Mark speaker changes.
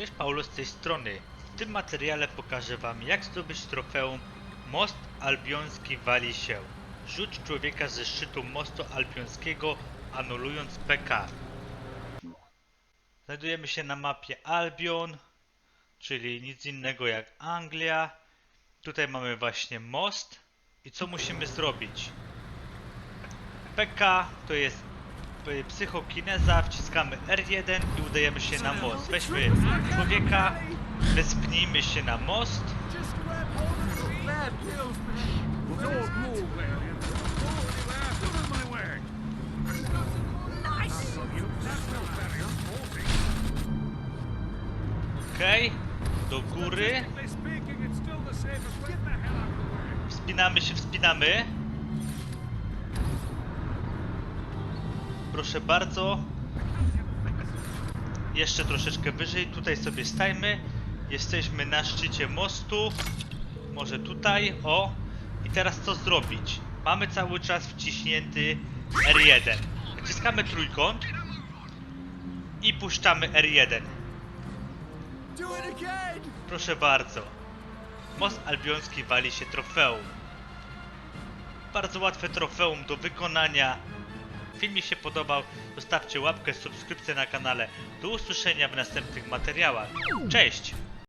Speaker 1: Cześć Paulo z tej strony. W tym materiale pokażę Wam jak zdobyć trofeum Most Albioński wali się. Rzuć człowieka ze szczytu mostu albiońskiego anulując PK. Znajdujemy się na mapie Albion, czyli nic innego jak Anglia. Tutaj mamy właśnie most. I co musimy zrobić? PK to jest psychokineza, wciskamy R1 i udajemy się na most. Weźmy człowieka, wespnijmy się na most. Okej, do góry.
Speaker 2: Technically speaking, it's
Speaker 1: Proszę bardzo. Jeszcze troszeczkę wyżej. Tutaj sobie stajmy. Jesteśmy na szczycie mostu. Może tutaj. O. I teraz co zrobić? Mamy cały czas wciśnięty R1. Naciskamy trójkąt. I puszczamy R1.
Speaker 2: Do it again.
Speaker 1: Proszę bardzo. Most Albioński wali się trofeum. Bardzo łatwe trofeum do wykonania. Film mi się podobał. Zostawcie łapkę, subskrypcję na kanale. Do usłyszenia w następnych materiałach. Cześć!